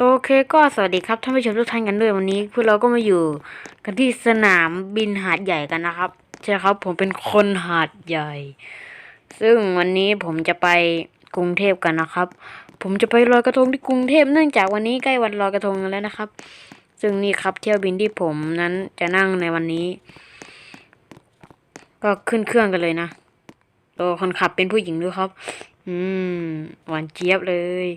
โอเคก็สวัสดีครับท่านผู้ชมทุกท่านกันด้วยวันนี้พวกเราก็มาอยู่กันที่สนามบินหาดใหญ่กันนะครับใช่ครับผมเป็นคนหาดใหญ่ ซึ่งวันนี้ผมจะไปกรุงเทพกันนะครับ ผมจะไปลอยกระทงที่กรุงเทพเนื่องจากวันนี้ใกล้วันลอยกระทงแล้วนะครับ ซึ่งนี่ครับเที่ยวบินที่ผมนั้นจะนั่งในวันนี้ ก็ขึ้นเครื่องกันเลยนะตัวคนขับเป็นผู้หญิงด้วยครับ อืมหวานเจี๊ยบเลย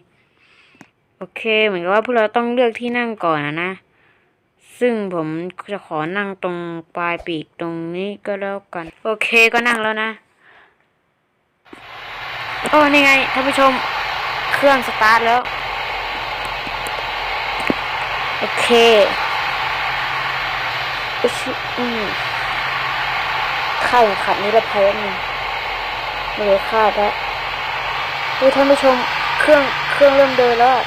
โอเค เหมือนกับว่าพวกเราต้องเลือกที่นั่งก่อนนะนะ ซึ่งผมจะขอนั่งตรงปลายปีกตรงนี้ก็แล้วกัน โอเคก็นั่งแล้วนะ โอ้นี่ไงท่านผู้ชม เครื่องสตาร์ทแล้ว โอเคอุ๊ยชิอืมข้าวขัดนี้ละเพยนึงไม่ได้คาดแล้วดูท่านผู้ชมเครื่องเครื่องเริ่มเดินแล้วอะ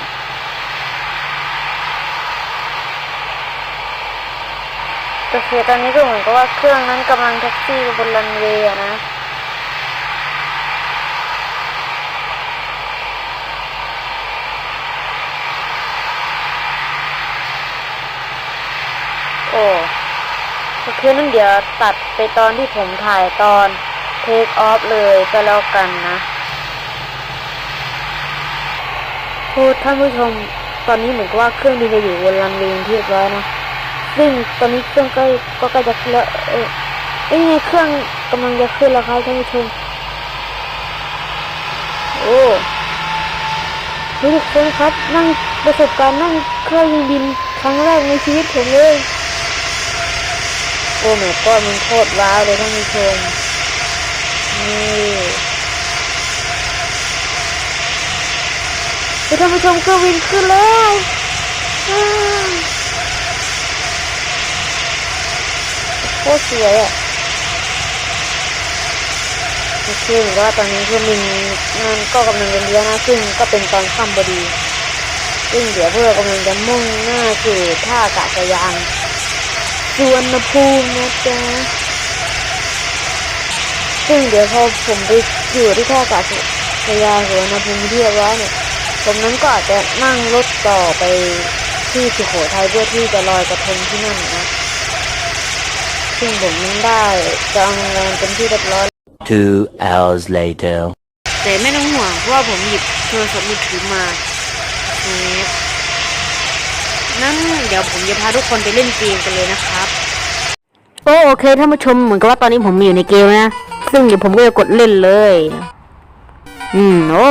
โอเค ตอนนี้ก็เหมือนกับว่าเครื่องนั้นกำลังแท็กซี่บนรันเวย์นะโอ้โอเคนั้นเดี๋ยวตัดไปตอนที่ผมถ่ายตอนเทคออฟเลยก็แล้วกันนะพูดท่านผู้ชม ตอนนี้เหมือนกับว่าเครื่องบินจะอยู่บนรันเวย์ที่เรียบร้อยนะ ซึ่งตอนนี้เครื่องกล้ก็ใกล้จะขึ้นแล้วเออเอ้ยเครื่องกำลังจะขึ้นแล้วครับท่านผู้ชมโอ้ทุกคนครับนั่งประสบการณ์นั่งเครื่องบินครั้งแรกในชีวิตผมเลยโอ้แม่ก็มันโคตรว้าวเลยท่านผู้ชมนี่เฮ้ยท่านผู้ชมเครื่องบินขึ้นแล้วอ้าว โคตรสวยอะโอเคหรือว่าตอนนี้เครื่องบินมันก็กำลังเลี้ยวนะซึ่งก็เป็นตอนค่ำพอดีซึ่งเดี๋ยวเพื่อกำลังจะมุ่งหน้าสู่ท่าอากาศยานสุวรรณภูมินะจ๊ะซึ่งเดี๋ยวพอผมไปอยู่ที่ท่าอากาศยานสุวรรณภูมิเรียบร้อยเนี่ยผมนั้นก็อาจจะนั่งรถต่อไปที่สุโขทัยเพื่อที่จะลอยกระทงที่นั่นนะ ซึ่งผมนั้นได้จองโรงแรมเป็นที่เรียบร้อย Two hours later. แต่ไม่ต้องห่วงเพราะว่าผมหยิบโทรศัพท์มือถือมาเนฟนั่นเดี๋ยวผมจะพาทุกคนไปเล่นเกมกันเลยนะครับโอโอเคท่านผู้ชมเหมือนกับว่าตอนนี้ผมอยู่ในเกมนะ ซึ่งเดี๋ยวผมก็จะกดเล่นเลย อืมโอ้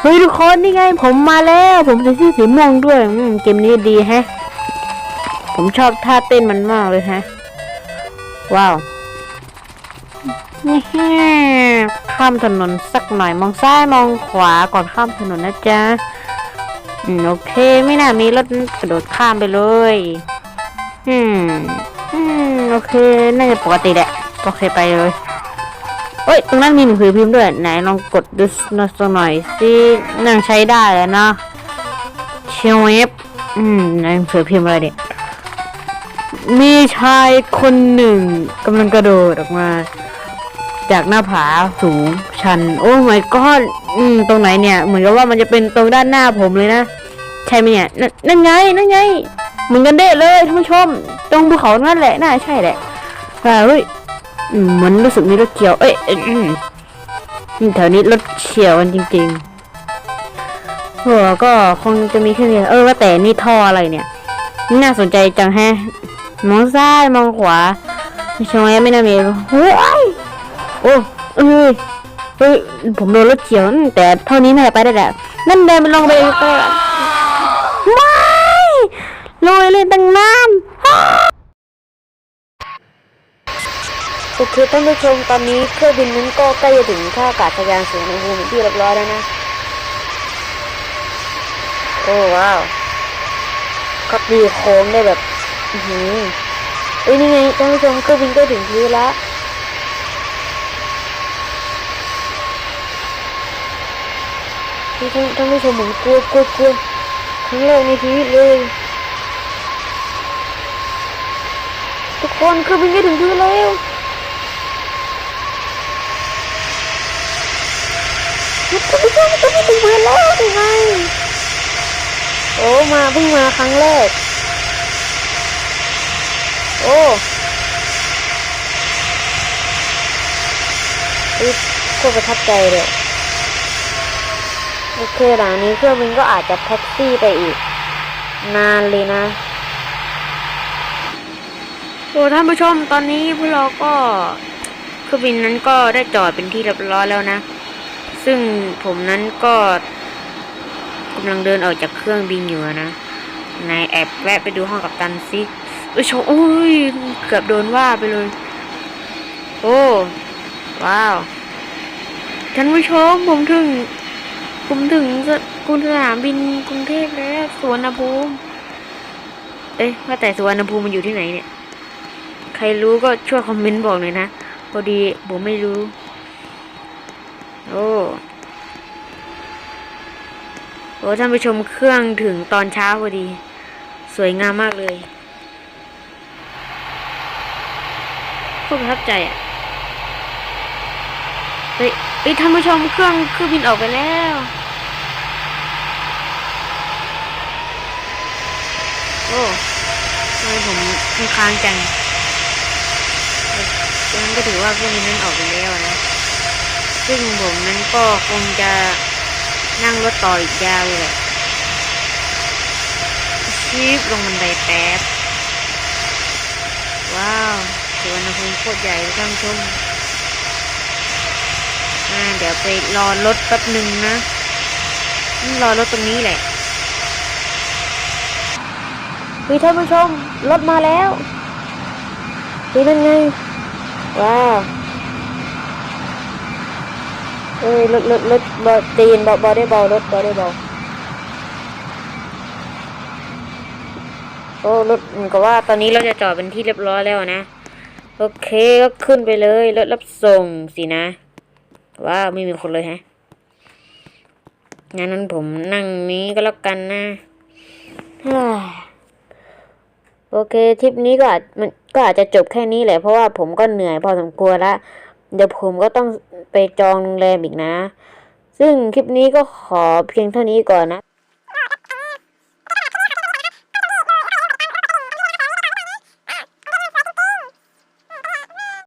เฮ้ยทุกคนนี่ไง ผมมาแล้ว ผมใส่เสื้อสีม่วงด้วย อืมเกมนี้ดีแฮะ ผมชอบท่าเต้นมันมากเลยฮะ ว้าวข้ามถนนสักหน่อยมองซ้ายมองขวาก่อนข้ามถนนนะจ๊ะอืมโอเคไม่น่ามีรถกระโดดข้ามไปเลย อืม อืม โอเค น่าจะปกติแหละโอเคไปเลยเอ้ย ตรงนั้นมีหนังสือพิมพ์ด้วย ไหนลองกดดูสักหน่อยสินั่งใช้ได้แล้วนะเชฟอืมหนังสือพิมพ์อะไรเนี่ย มีชายคนหนึ่งกำลังกระโดดออกมา จากหน้าผาสูงชัน โอ้ my god อืมตรงไหนเนี่ย เหมือนกับว่ามันจะเป็นตรงด้านหน้าผมเลยนะใช่ไหมเนี่ยนนั่นไงนั่นไง เหมือนกันเด้เลยท่านผู้ชม ตรงภูเขานั่นแหละน่าใช่แหละอ่าเฮ้ยเหมือนรู้สึกมีรถเกี่ยว เอ้ยแถวนี้รถเฉียวกันจริงๆหัวก็คงจะมีแค่นี้เออว่าแต่นี่ท่ออะไรเนี่ย น่าสนใจจังแฮะ มองซ้ายมองขวาไม่ใช่ไหมไม่น่ามีเฮ้ยโอ้เอ้ยเฮ้ยผมโดนรถเฉียวแต่เท่านี้น่าจะไปได้แหละนั่นเดินไปลงไปก็ไม่ลอยเลยตั้งนานอ้าโอเคท่านผู้ชมตอนนี้เครื่องบินนั้นก็ใกล้จะถึงท่าอากาศยานสุวรรณภูมิที่เรียบร้อยแล้วนะ โอ้ว้าวก็ดีโค้งได้แบบ อือหือเอ้ยนี่ไงท่านผู้ชมเครื่องบินก็ถึงพื้นแล้วที่ท่านท่านผู้ชมผมกลัวกลัวกลัวครั้งแรกในชีวิตเลย ทุกคนเครื่องบินก็ถึงพื้นแล้วท่านผู้ชมเครื่องบินถึงพื้นแล้วยังไงโอ้เพิ่งมาครั้งแรก โอ้โคตรประทับใจเลยโอเคหลังนี้เครื่องบินก็อาจจะแท็กซี่ไปอีก นานเลยนะโอ้ท่านผู้ชมตอนนี้พวกเราก็เครื่องบินนั้นก็ได้จอดเป็นที่เรียบร้อยแล้วนะ ซึ่งผมนั้นก็กำลังเดินออกจากเครื่องบินอยู่อนะนายแอบแวะไปดูห้องกับตันซิ เอ้ยโชโอ้ยเกือบโดนว่าไปเลย โอ้ว้าวท่านผู้ชมผมถึงผมถึงสกรุงสนามบินกรุงเทพแล้วสวนภูมิ เอ๊ะว่าแต่สวนภูมิมันอยู่ที่ไหนเนี่ย ใครรู้ก็ช่วยคอมเมนต์บอกหน่อยนะพอดีผมไม่รู้ โอ้โอ้ท่านผู้ชมเครื่องถึงตอนเช้าพอดี สวยงามมากเลยโค ตรประทับใจอะเฮ้ยเฮ้ยท่านผู้ชมเครื่องเครื่องบินออกไปแล้วโอ้ทำไมผมค้างจังดังนั้นก็ถือว่าเครื่องบินนั้นออกไปแล้วนะ ซึ่งผมนั้นก็คงจะนั่งรถต่ออีกยาวเลยแหละชีบลงบันไดแป๊บ ว้าว สวนภูมิโคตรใหญ่ท่านชมอ่าเดี๋ยวไปรอรถแป๊บหนึ่งนะ รอรถตรงนี้แหละพี่ท่านผู้ชม รถมาแล้วพี่นั่นไง ว้าว เอ้ยรถรถรถบอตีนบอบอได้เบารถบอได้เบาโอ้รถเหมือนกับว่าตอนนี้เราจะจอดเป็นที่เรียบร้อยแล้วนะ โอเคก็ขึ้นไปเลยรถรับส่งสินะว้าวไม่มีคนเลยฮะงั้นนั้นผมนั่งนี้ก็แล้วกันนะโอเคทริปนี้ก็อาจมันก็อาจจะจบแค่นี้แหละเพราะว่าผมก็เหนื่อยพอสมควรละเดี๋ยวผมก็ต้องไปจองโรงแรมอีกนะ ซึ่งคลิปนี้ก็ขอเพียงเท่านี้ก่อนนะ